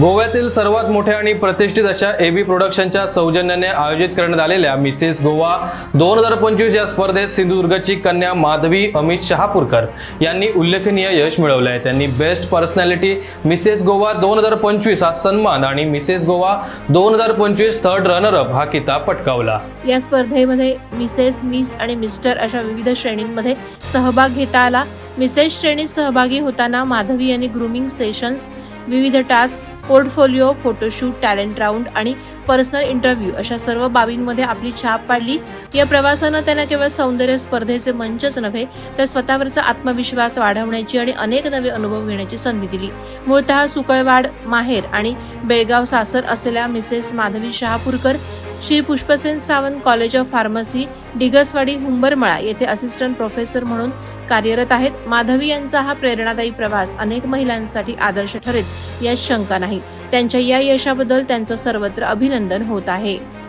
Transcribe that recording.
गोव्यातील सर्वात मोठ्या आणि प्रतिष्ठित अशा एबी प्रोडक्शनच्या सौजन्याने आयोजित करण्यात आलेल्या मिसेस गोवा दोन हजार पंचवीस या स्पर्धेत सिंधुदुर्गची कन्या माधवी अमित शहापूरकर यांनी उल्लेखनीय यश मिळवले आहे त्यांनी बेस्ट पर्सनॅलिटी मिसेस गोवा दोन हजार पंचवीस हा सन्मान आणि मिसेस गोवा दोन हजार पंचवीस थर्ड रनरअप हा किताब पटकावला. या स्पर्धेमध्ये मिसेस मिस आणि मिस्टर अशा विविध श्रेणींमध्ये सहभाग घेता आला. मिसेस श्रेणीत सहभागी होताना माधवी यांनी ग्रुमिंग सेशन्स विविध task portfolio photoshoot talent round आणि पर्सनल इंटरव्ह्यू अशा सर्व बाबींमध्ये आपली छाप पाडली. या प्रवासानं त्यांना केवळ सौंदर्य स्पर्धेचे मंचच नव्हे तर स्वतःवरचा आत्मविश्वास वाढवण्याची आणि अनेक नवे अनुभव घेण्याची संधी दिली. मूळतः सुकळवाड माहेर आणि बेळगाव सासर असलेल्या Mrs Madhavi Shahapurkar Shri Pushpasen Sawant college of pharmacy Digaswadi Humbarmala येथे असिस्टंट प्रोफेसर म्हणून कार्यरत आहेत. माधवी यांचा हा प्रेरणादायी प्रवास अनेक महिलांसाठी आदर्श ठरेल यात शंका नाही. त्यांच्या या यशाबद्दल त्यांचं सर्वत्र अभिनंदन होत आहे.